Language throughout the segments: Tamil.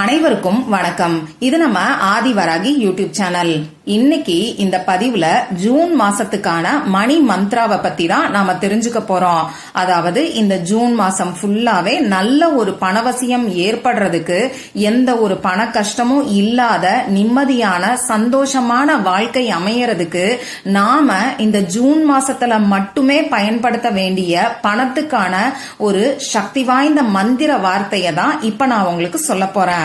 அனைவருக்கும் வணக்கம். இது நம்ம ஆதிவராகி யூடியூப் சேனல். இன்னைக்கு இந்த பதிவுல ஜூன் மாசத்துக்கான மணி மந்த்ராவை பத்தி தான் நாம தெரிஞ்சுக்க போறோம். அதாவது இந்த ஜூன் மாசம் ஃபுல்லாவே நல்ல ஒரு பணவசியம் ஏற்படுறதுக்கு எந்த ஒரு பண கஷ்டமும் இல்லாத நிம்மதியான சந்தோஷமான வாழ்க்கை அமையறதுக்கு நாம இந்த ஜூன் மாசத்துல மட்டுமே பயன்படுத்த வேண்டிய பணத்துக்கான ஒரு சக்தி வாய்ந்த மந்திர வார்த்தையை தான் இப்ப நான் உங்களுக்கு சொல்ல போறேன்.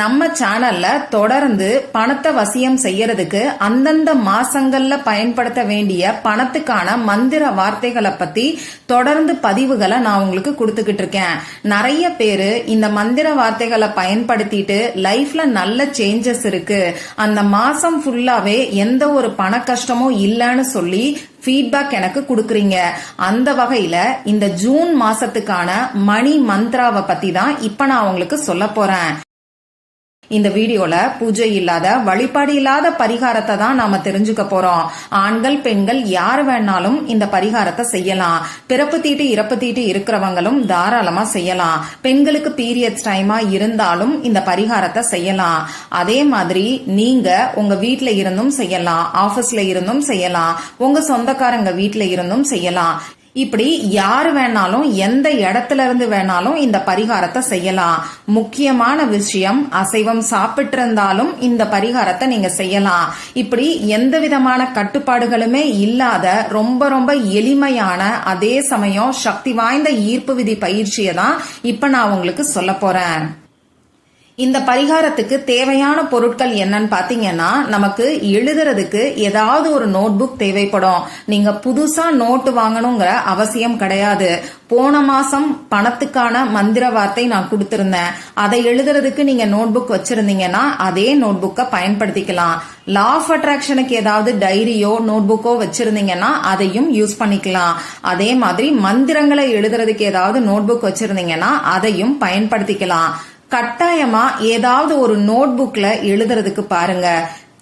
நம்ம சேனல்ல தொடர்ந்து பணத்தை வசியம் செய்யறதுக்கு அந்தந்த மாசங்கள்ல பயன்படுத்த வேண்டிய பணத்துக்கான மந்திர வார்த்தைகளை பத்தி தொடர்ந்து பதிவுகளை நான் உங்களுக்கு கொடுத்துக்கிட்டு இருக்கேன். நிறைய பேரு இந்த மந்திர வார்த்தைகளை பயன்படுத்திட்டு லைஃப்ல நல்ல சேஞ்சஸ் இருக்கு. அந்த மாசம் ஃபுல்லாவே எந்த ஒரு பண கஷ்டமும் இல்லைன்னு சொல்லி ஃபீட்பேக் எனக்கு கொடுக்குறீங்க. அந்த வகையில இந்த ஜூன் மாசத்துக்கான மணி மந்த்ராவை பத்தி தான் இப்ப நான் உங்களுக்கு சொல்ல போறேன். இந்த வீடியோல பூஜை இல்லாத வழிபாடு இல்லாத பரிகாரத்தை தான் நாம தெரிஞ்சுக்க போறோம். ஆண்கள் பெண்கள் யார் வேணாலும் இந்த பரிகாரத்தை செய்யலாம். பிறப்பு தீட்டு இறப்பு தீட்டு இருக்கிறவங்களும் தாராளமா செய்யலாம். பெண்களுக்கு பீரியட்ஸ் டைமா இருந்தாலும் இந்த பரிகாரத்தை செய்யலாம். அதே மாதிரி நீங்க உங்க வீட்ல இருந்தும் செய்யலாம். ஆபீஸ்ல இருந்தும் செய்யலாம். உங்க சொந்தக்காரங்க வீட்ல இருந்தும் செய்யலாம். இப்படி யார் வேணாலும் எந்த இடத்துல இருந்து வேணாலும் இந்த பரிகாரத்தை செய்யலாம். முக்கியமான விஷயம் அசைவம் சாப்பிட்டு இருந்தாலும் இந்த பரிகாரத்தை நீங்க செய்யலாம். இப்படி எந்த விதமான கட்டுப்பாடுகளுமே இல்லாத ரொம்ப ரொம்ப எளிமையான அதே சமயம் சக்தி வாய்ந்த ஈர்ப்பு விதி பயிற்சியை தான் இப்ப நான் உங்களுக்கு சொல்ல போறேன். இந்த பரிகாரத்துக்கு தேவையான பொருட்கள் என்னன்னு பாத்தீங்கன்னா நமக்கு எழுதுறதுக்கு ஏதாவது ஒரு நோட் புக் தேவைப்படும். நீங்க புதுசா நோட்டு வாங்கணுங்கிற அவசியம் கிடையாது. போன மாசம் பணத்துக்கான மந்திர வார்த்தை நான் கொடுத்திருந்தேன். அதை எழுதுறதுக்கு நீங்க நோட் புக் வச்சிருந்தீங்கன்னா அதே நோட் புக்கை பயன்படுத்திக்கலாம். லா ஆஃப் அட்ராக்ஷனுக்கு ஏதாவது டைரியோ நோட் புக்கோ வச்சிருந்தீங்கன்னா அதையும் யூஸ் பண்ணிக்கலாம். அதே மாதிரி மந்திரங்களை எழுதுறதுக்கு ஏதாவது நோட் புக் வச்சிருந்தீங்கன்னா அதையும் பயன்படுத்திக்கலாம். கட்டாயமா ஏதாவது ஒரு நோட் புக்ல எழுதுறதுக்கு பாருங்க.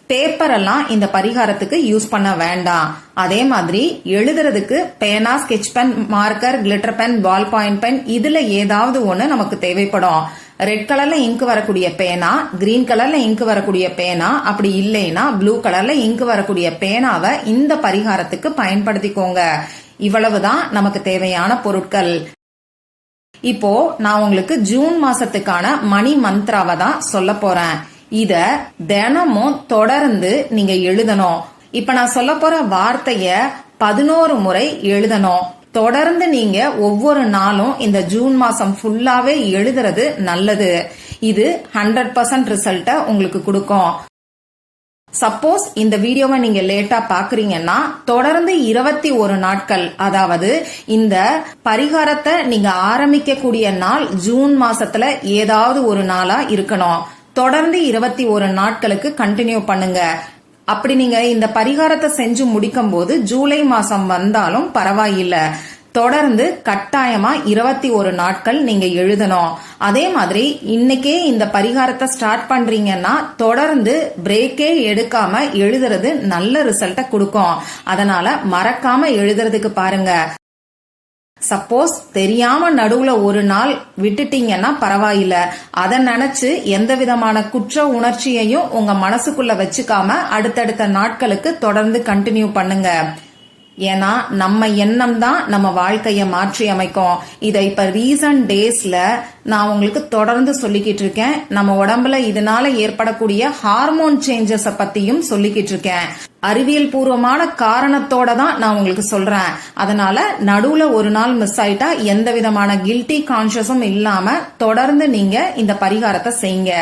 பேப்பர் எல்லாம் இந்த பரிகாரத்துக்கு யூஸ் பண்ண வேண்டாம். அதே மாதிரி எழுதுறதுக்கு பேனா sketch pen marker glitter pen ball point pen இதுல ஏதாவது ஒண்ணு நமக்கு தேவைப்படும். ரெட் கலர்ல இங்க் வரக்கூடிய பேனா கிரீன் கலர்ல இங்க் வரக்கூடிய பேனா அப்படி இல்லைன்னா ப்ளூ கலர்ல இங்க் வரக்கூடிய பேனாவை இந்த பரிகாரத்துக்கு பயன்படுத்திக்கோங்க. இவ்வளவுதான் நமக்கு தேவையான பொருட்கள். இப்போ நான் உங்களுக்கு ஜூன் மாசத்துக்கான மணி மந்த்ராவை தான் சொல்ல போறேன். இத தினமும் தொடர்ந்து நீங்க எழுதணும். இப்ப நான் சொல்ல போற வார்த்தைய பதினோரு முறை எழுதணும். தொடர்ந்து நீங்க ஒவ்வொரு நாளும் இந்த ஜூன் மாசம் ஃபுல்லாவே எழுதுறது நல்லது. இது ஹண்ட்ரட் பர்சன்ட் ரிசல்ட்ட உங்களுக்கு கொடுக்கும். சப்போஸ் இந்த வீடியோவை நீங்க லேட்டா பாக்குறீங்கன்னா தொடர்ந்து இருபத்தி ஒரு நாட்கள் அதாவது இந்த பரிகாரத்தை நீங்க ஆரம்பிக்கக்கூடிய நாள் ஜூன் மாசத்துல ஏதாவது ஒரு நாளா இருக்கணும். தொடர்ந்து இருபத்தி ஒரு நாட்களுக்கு கண்டினியூ பண்ணுங்க. அப்படி நீங்க இந்த பரிகாரத்தை செஞ்சு முடிக்கும் போது ஜூலை மாசம் வந்தாலும் பரவாயில்லை. தொடர்ந்து கட்டாயமா இருபத்தி ஒரு நாட்கள் நீங்க எழுதணும். அதே மாதிரி இன்னைக்கே இந்த பரிகாரத்தை ஸ்டார்ட் பண்றீங்கன்னா தொடர்ந்து பிரேக்கே எடுக்காம எழுதுறது நல்ல ரிசல்ட்டை கொடுக்கும். அதனால மறக்காம எழுதுறதுக்கு பாருங்க. சப்போஸ் தெரியாம நடுவுல ஒரு நாள் விட்டுட்டீங்கன்னா பரவாயில்ல. அதை நினைச்சு எந்த விதமான குற்ற உணர்ச்சியையும் உங்க மனசுக்குள்ள வச்சுக்காம அடுத்தடுத்த நாட்களுக்கு தொடர்ந்து கண்டினியூ பண்ணுங்க. ஏன்னா நம்ம எண்ணம் தான் நம்ம வாழ்க்கையை மாற்றி அமைக்கும். இதை இப்ப ரீசன்ட் டேஸ்ல நான் உங்களுக்கு தொடர்ந்து சொல்லிக்கிட்டு இருக்கேன். நம்ம உடம்புல இதனால ஏற்படக்கூடிய ஹார்மோன் சேஞ்சஸ பத்தியும் சொல்லிக்கிட்டு இருக்கேன். அறிவியல் பூர்வமான காரணத்தோட தான் நான் உங்களுக்கு சொல்றேன். அதனால நடுவுல ஒரு நாள் மிஸ் ஆயிட்டா எந்த விதமான கில்ட்டி கான்சியஸும் இல்லாம தொடர்ந்து நீங்க இந்த பரிகாரத்தை செய்யுங்க.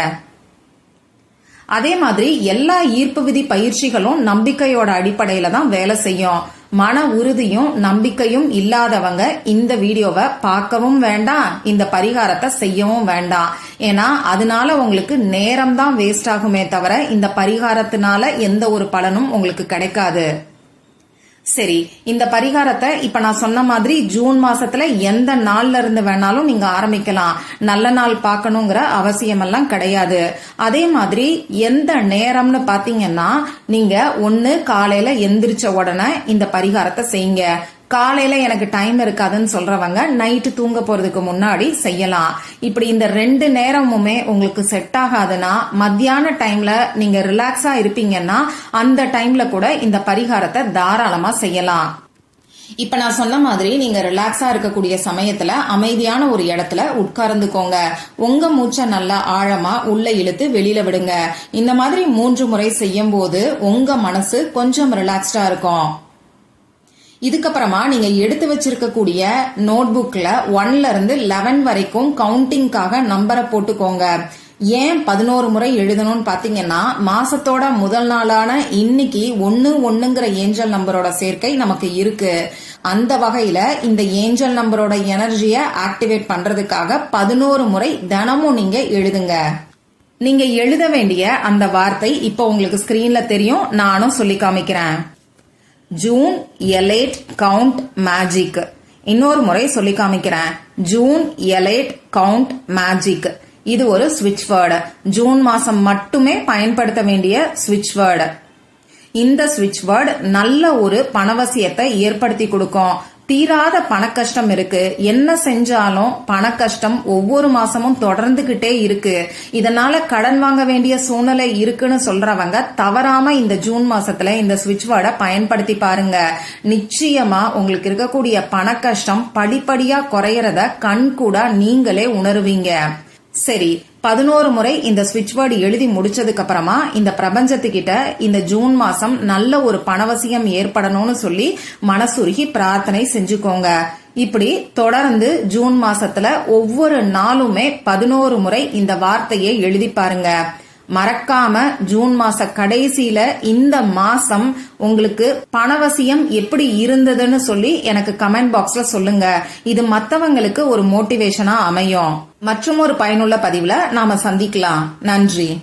அதே மாதிரி எல்லா ஈர்ப்பு விதி பயிற்சிகளும் நம்பிக்கையோட அடிப்படையில தான் வேலை செய்யும். மன உறுதியும் நம்பிக்கையும் இல்லாதவங்க இந்த வீடியோவை பார்க்கவும் வேண்டாம் இந்த பரிகாரத்தை செய்யவும் வேண்டாம். ஏன்னா அதனால உங்களுக்கு நேரம் தான் வேஸ்ட் ஆகுமே தவிர இந்த பரிகாரத்தினால எந்த ஒரு பலனும் உங்களுக்கு கிடைக்காது. சரி இந்த பரிகாரத்தை இப்ப நான் சொன்ன மாதிரி ஜூன் மாசத்துல எந்த நாள்ல இருந்து வேணாலும் நீங்க ஆரம்பிக்கலாம். நல்ல நாள் பார்க்கணுங்கிற அவசியம் எல்லாம் கிடையாது. அதே மாதிரி எந்த நேரம்னு பாத்தீங்கன்னா நீங்க ஒன்னு காலையில எந்திரிச்ச உடனே இந்த பரிகாரத்தை செய்யுங்க. காலையில எனக்கு டைம் இருக்காதுன்னு சொல்றவங்க நைட்டு தூங்க போறதுக்கு முன்னாடி செய்யலாம். இப்படி இந்த ரெண்டு நேரமுமே உங்களுக்கு செட் ஆகாதுன்னா மத்தியான டைம்ல நீங்க ரிலாக்ஸா இருப்பீங்கன்னா அந்த டைம்ல கூட இந்த பரிகாரத்தை தாராளமா செய்யலாம். இப்ப நான் சொன்ன மாதிரி நீங்க ரிலாக்ஸா இருக்கக்கூடிய சமயத்துல அமைதியான ஒரு இடத்துல உட்கார்ந்துக்கோங்க. உங்க மூச்சை நல்லா ஆழமா உள்ள இழுத்து வெளியில விடுங்க. இந்த மாதிரி மூன்று முறை செய்யும் போது உங்க மனசு கொஞ்சம் ரிலாக்ஸ்டா இருக்கும். இதுக்கப்புறமா நீங்க எடுத்து வச்சிருக்கக்கூடிய நோட்புக்ல ஒன்ல இருந்து லெவன் வரைக்கும் கவுண்டிங்காக நம்பரை போட்டுக்கோங்க. ஏன் பதினோரு முறை எழுதணும்னு பாத்தீங்கன்னா மாசத்தோட முதல் நாளான இன்னைக்கு ஒன்னு ஒண்ணுங்கிற ஏஞ்சல் நம்பரோட சேர்க்கை நமக்கு இருக்கு. அந்த வகையில இந்த ஏஞ்சல் நம்பரோட எனர்ஜியை ஆக்டிவேட் பண்றதுக்காக பதினோரு முறை தினமும் நீங்க எழுதுங்க. நீங்க எழுத வேண்டிய அந்த வார்த்தை இப்போ உங்களுக்கு ஸ்கிரீன்ல தெரியும். நானும் சொல்லி காமிக்கிறேன். ஜூன் எலேட் கவுண்ட் மேஜிக் இன்னொரு முறை சொல்லி காமிக்கிறேன். ஜூன் எலேட் கவுண்ட் மேஜிக் இது ஒரு ஸ்விட்ச் வேர்டு ஜூன் மாசம் மட்டுமே பயன்படுத்த வேண்டிய ஸ்விட்ச் வேர்டு இந்த ஸ்விட்ச் வேர்டு நல்ல ஒரு பணவசியத்தை ஏற்படுத்தி கொடுக்கும். தீராத பணக்கஷ்டம் இருக்கு. என்ன செஞ்சாலும் பணக்கஷ்டம் ஒவ்வொரு மாசமும் தொடர்ந்துகிட்டே இருக்கு. இதனால கடன் வாங்க வேண்டிய சூழ்நிலை இருக்குன்னு சொல்றவங்க தவறாம இந்த ஜூன் மாசத்துல இந்த சுவிட்ச் வேர்டை பயன்படுத்தி பாருங்க. நிச்சயமா உங்களுக்கு இருக்கக்கூடிய பணக்கஷ்டம் படிப்படியா குறையறத கண் கூட நீங்களே உணருவீங்க. சரி பதினோரு முறை இந்த ஸ்விட்ச் வேர்டு எழுதி முடிச்சதுக்கு அப்புறமா இந்த பிரபஞ்சத்துக்கிட்ட இந்த ஜூன் மாசம் நல்ல ஒரு பணவசியம் ஏற்படணும்னு சொல்லி மனசுருகி பிரார்த்தனை செஞ்சுக்கோங்க. இப்படி தொடர்ந்து ஜூன் மாசத்துல ஒவ்வொரு நாளுமே பதினோரு முறை இந்த வார்த்தையை எழுதி பாருங்க. மறக்காம ஜூன் மாச கடைசியில இந்த மாசம் உங்களுக்கு பணவசியம் எப்படி இருந்ததுன்னு சொல்லி எனக்கு கமெண்ட் பாக்ஸ்ல சொல்லுங்க. இது மத்தவங்களுக்கு ஒரு மோட்டிவேஷனா அமையும். மற்றும் ஒரு பயனுள்ள பதிவுல நாம சந்திக்கலாம். நன்றி.